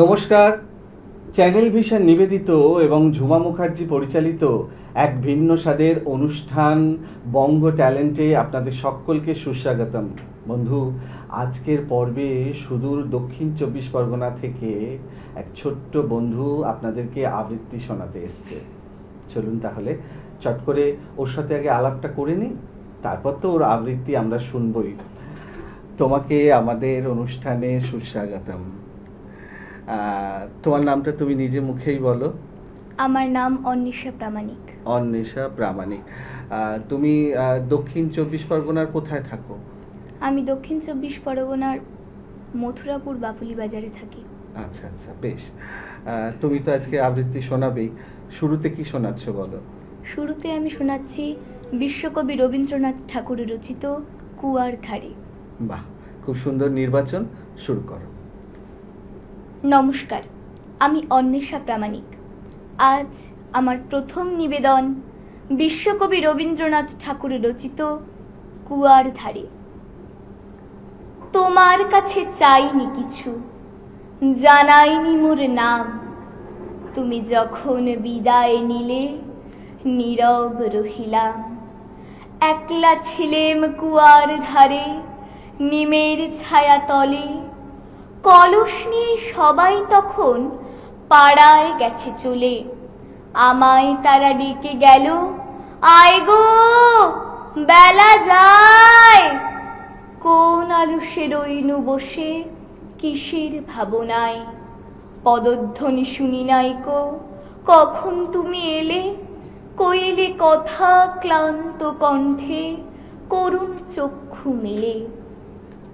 নমস্কার। Channel vision নিবেদিত এবং ঝুমা মুখার্জি পরিচালিত এক ভিন্ন স্বাদের অনুষ্ঠান বঙ্গ ট্যালেন্টে আপনাদের সকলকে সুস্বাগতম। বন্ধু, আজকের পর্বে সুদূর দক্ষিণ চব্বিশ পরগনা থেকে এক ছোট্ট বন্ধু আপনাদেরকে আবৃত্তি শোনাতে এসছে। চলুন তাহলে চট করে ওর সাথে আগে আলাপটা করে নিই, তারপর তো ওর আবৃত্তি আমরা শুনবই। তোমাকে আমাদের অনুষ্ঠানে সুস্বাগতম। তোমার নামটা তুমি নিজে মুখেই বলো। আমার নাম অন্বেষা প্রামাণিক। অন্বেষা প্রামাণিক। তুমি দক্ষিণ চব্বিশ পরগনার কোথায় থাকো? আমি দক্ষিণ চব্বিশ পরগনার মথুরাপুর বাপুলি বাজারে থাকি। আচ্ছা আচ্ছা বেশ। তুমি তো আজকে আবৃত্তি শোনাবেই। শুরুতে কি শোনাচ্ছ বলো? শুরুতে আমি শোনাচ্ছি বিশ্বকবি রবীন্দ্রনাথ ঠাকুর রচিত কুয়ার ধারে। বাহ খুব সুন্দর নির্বাচন শুরু করো। নমস্কার, আমি অন্বেষা প্রামাণিক। আজ আমার প্রথম নিবেদন বিশ্বকবি রবীন্দ্রনাথ ঠাকুর রচিত কুয়ার ধারে। তোমার কাছে চাইনি কিছু, জানাইনি মোর নাম। তুমি যখন বিদায় নিলে নীরব রহিলাম। একলা ছিলেম কুয়ার ধারে, নিমের ছায়া তলে কলস নিয়ে সবাই তখন পাড়ায় গেছে চলে। আমায় তারা ডেকে গেল, আয় গো, বেলা যায়। কোন আলুসে রইনু বসে কিসের ভাবনায়? পদধ্বনি শুনি নাই কো, কখন তুমি এলে? কইলে কথা ক্লান্ত কণ্ঠে, করুণ চক্ষু মেলে।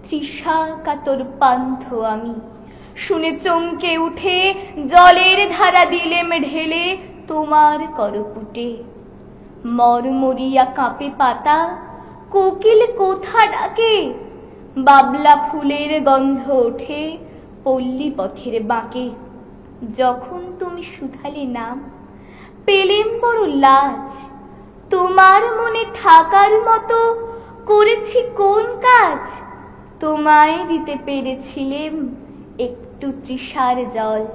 তৃষা কাতর পান্থ আমি। শুনে চমকে উঠে, জলের ধারা দিলেম ঢেলে, তোমার করপুটে। মরমরিয়া কাঁপে পাতা, কোকিল কোথা ডাকে? বাবলা ফুলের গন্ধ ওঠে পল্লী পথের বাঁকে। যখন তুমি শুধালে নাম, পেলেম বড় লাজ। তোমার মনে থাকার মতো করেছি কোন কাজ? তোমায় দিতে পেরেছিলেম একটু তৃষার জল।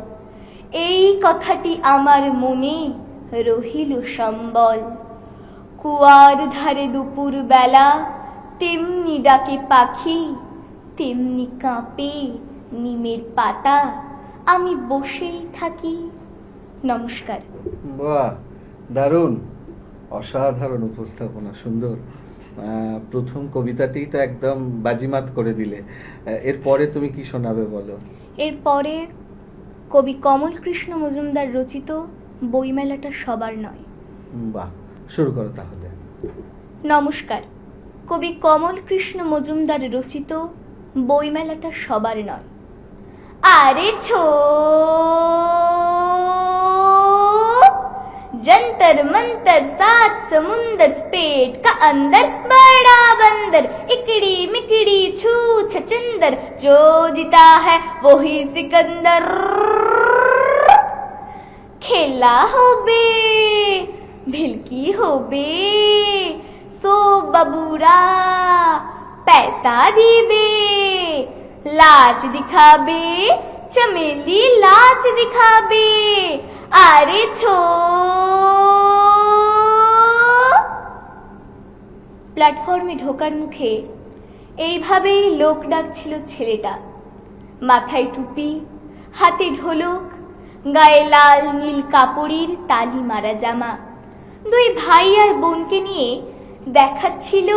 এই কথাটি আমার মনে রহিল সম্বল। কুয়ার ধারে দুপুর বেলা তেমনি ডাকে পাখি, তেমনি কাঁপে নিমের পাতা। আমি বসেই থাকি। নমস্কার। বাহ, দারুণ। অসাধারণ উপস্থাপনা, সুন্দর। প্রথম কবিতাতেই তো একদম বাজিমাত করে দিলে। এরপরে তুমি কি শোনাবে বলো? এরপরে কবি কমল কৃষ্ণ মজুমদার রচিত বইমেলাটা সবার নয়। বাহ শুরু করো তাহলে। নমস্কার কবি কমল কৃষ্ণ মজুমদার রচিত বইমেলাটা সবার নয়। আরে ছো! जंतर मंतर सात समुंदर पेट का अंदर बड़ा बंदर, इकड़ी मिकड़ी छू छचंदर जो जीता है वो ही सिकंदर। खेला हो बे भिलकी हो बे सो बबूरा पैसा दी बे लाच दिखाबे, चमेली लाच दिखाबे আরে ছো। প্ল্যাটফর্মে ঢোকার মুখে এইভাবেই লোক ডাকছিল ছেলেটা। মাথায় টুপি, হাতে ঢোলক, গায়ে লাল নীল কাপড়ের তালি মারা জামা। দুই ভাই আর বোনকে নিয়ে দেখাচ্ছিল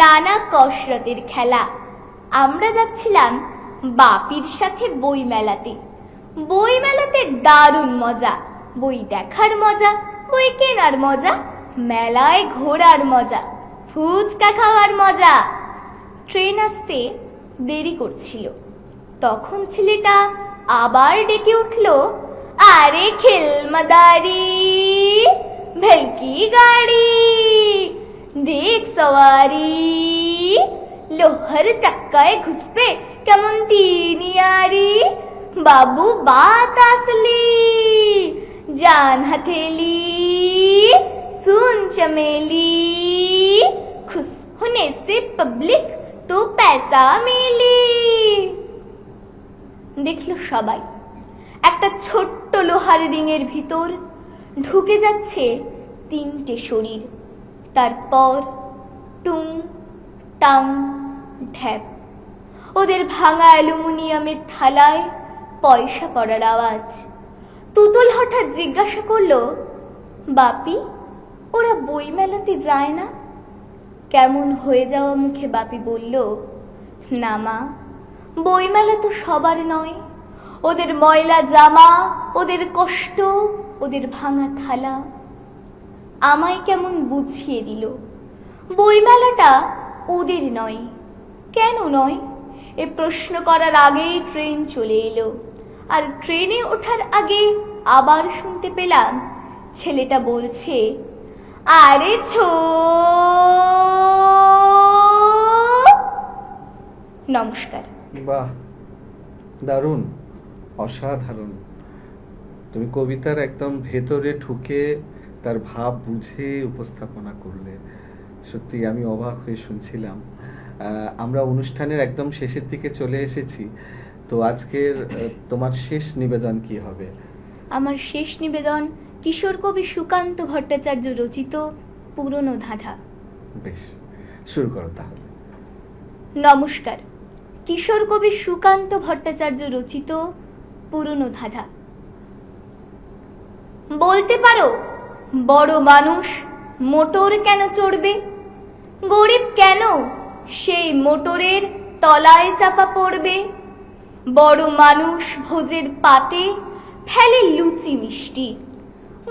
নানা কসরতের খেলা। আমরা যাচ্ছিলাম বাপির সাথে বই মেলাতে বই মেলাতে দারুণ মজা। বই দেখার মজা, বই কেনার মজা, মেলায় ঘোরার মজা, ফুচকা খাওয়ার মজা। ট্রেন আসতে দেরি করছিল। তখন ছেলেটা আবার ডেকে উঠল, আরে খেলমাদারি, ভেলকি গাড়ি, দেখ সওয়ারি, লোহার চাক্কায় ঘুষবে কেমন তিনিয়ারি বাবু বাত আসলি। জান হাথেলি सुन चमेली खुश होने से पब्लिक তো पैसा মিলি দেখল সবাই একটা ছোট্ট লোহার রিংয়ের ভিতর ঢুকে যাচ্ছে তিনটে শরীর তারপর টুং টাং ঢ্যাপ ওদের ভাঙা অ্যালুমিনিয়ামের থালায় পয়সা পড়ার আওয়াজ তুতুল হঠাৎ জিজ্ঞাসা করল, বাপি, ওরা বই মেলাতে যায় না? কেমন হয়ে যাওয়া মুখে? বাপি বলল, না মা বইমেলা তো সবার নয়। ওদের ময়লা জামা, ওদের কষ্ট, ওদের ভাঙা থালা। আমায় কেমন বুঝিয়ে দিল বইমেলাটা ওদের নয়। কেন নয়? এ প্রশ্ন করার আগেই ট্রেন চলে এলো। আর ট্রেনে ওঠার আগে আবার শুনতে পেলাম ছেলেটা বলছে, আরে ছো নমস্কার। বাহ, দারুণ, অসাধারণ। তুমি কবিতার একদম ভেতরে ঢুকে তার ভাব বুঝে উপস্থাপনা করলে। সত্যি আমি অবাক হয়ে শুনছিলাম। আমরা অনুষ্ঠানের একদম শেষের দিকে চলে এসেছি। তো আজকের তোমার শেষ নিবেদন কি হবে? আমার শেষ নিবেদন কিশোর কবি সুকান্ত ভট্টাচার্য রচিত পুরনো ধাঁধা। বেশ শুরু করো তাহলে। নমস্কার। কিশোর কবি সুকান্ত ভট্টাচার্য রচিত পুরনো ধাঁধা। বলতে পারো বড় মানুষ মোটর কেন চড়বে? গরিব কেন সেই মোটরের তলায় চাপা পড়বে? বড় মানুষ ভোজের পাতে ফেলে লুচি মিষ্টি।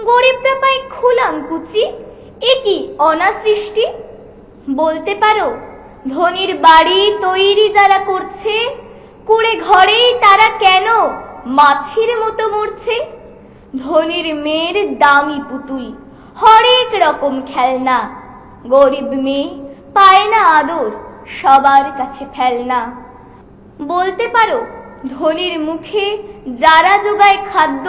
গরিবরা পায় কুচি, এ কি অনাসৃষ্টি? বলতে পারো, ধনির বাড়ি তৈরি যারা করছে, কুড়ে ঘরেই তারা কেন মাছির মতো মরছে? ধনির মেয়ের দামি পুতুল, হরেক রকম খেলনা। গরিব মেয়ে পায় না আদর, সবার কাছে ফেলনা। বলতে পারো ধনির মুখে যারা যোগায় খাদ্য,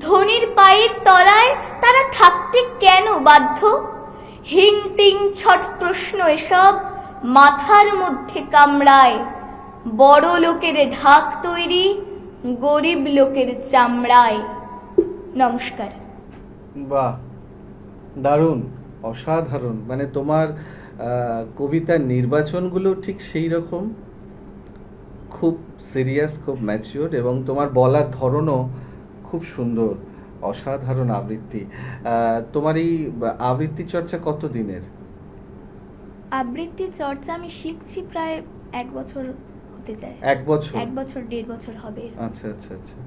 ধনির পায়ের তলায় তারা থাকতে কেন বাধ্য? হিং টিং ছট প্রশ্ন এসব মাথার মধ্যে কামড়ায়। বড় লোকের ঢাক তৈরি, গরিব লোকের চামড়ায়। নমস্কার। বাহ, দারুণ, অসাধারণ। মানে তোমার কবিতার নির্বাচনগুলো ঠিক সেই রকম? খুব সিরিয়াস খুব ম্যাচিওর এবং তোমার বলার ধরনও খুব সুন্দর অসাধারণ আবৃত্তি। তোমার এই আবৃত্তি চর্চা কত দিনের? আবৃত্তি চর্চা আমি শিখছি প্রায় এক বছর হতে যায়। এক বছর? এক বছর দেড় বছর হবে। আচ্ছা আচ্ছা আচ্ছা।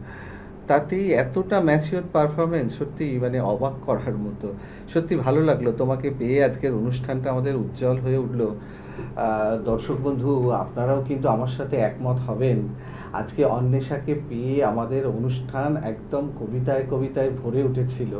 তাতেই এতটা ম্যাচিওর পারফরমেন্স সত্যি মানে অবাক করার মতো। সত্যি ভালো লাগল তোমাকে পেয়ে আজকের অনুষ্ঠানটা আমাদের উজ্জ্বল হয়ে উঠল। দর্শক বন্ধু, আপনারাও কিন্তু আমার সাথে একমত হবেন। আজকে অন্বেষাকে পেয়ে আমাদের অনুষ্ঠান একদম কবিতায় কবিতায় ভরে উঠেছিল।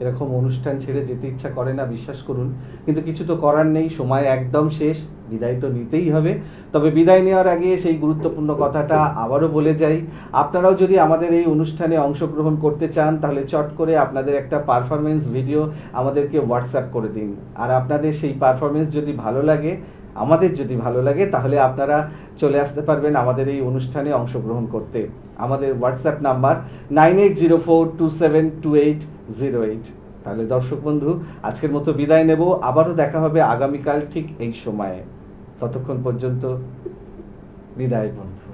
এরকম অনুষ্ঠান ছেড়ে যেতে ইচ্ছা করে না, বিশ্বাস করুন। কিন্তু কিছু তো করার নেই, সময় একদম শেষ, বিদায় তো নিতেই হবে। তবে বিদায় নেওয়ার আগে সেই গুরুত্বপূর্ণ কথাটা আবারও বলে যাই। আপনারাও যদি আমাদের এই অনুষ্ঠানে অংশগ্রহণ করতে চান, তাহলে চট করে আপনাদের একটা পারফরমেন্স ভিডিও আমাদেরকে হোয়াটসঅ্যাপ করে দিন। আর আপনাদের সেই পারফরমেন্স যদি ভালো লাগে আমাদের যদি ভালো লাগে, তাহলে আপনারা চলে আসতে পারবেন আমাদের এই অনুষ্ঠানে অংশগ্রহণ করতে। আমাদের WhatsApp number nine eight zero four two seven two eight zero eight. তাহলে দর্শক বন্ধু, আজকের মতো বিদায় নেব। আবারও দেখা হবে আগামীকাল ঠিক এই সময়ে। ততক্ষণ পর্যন্ত বিদায় বন্ধু.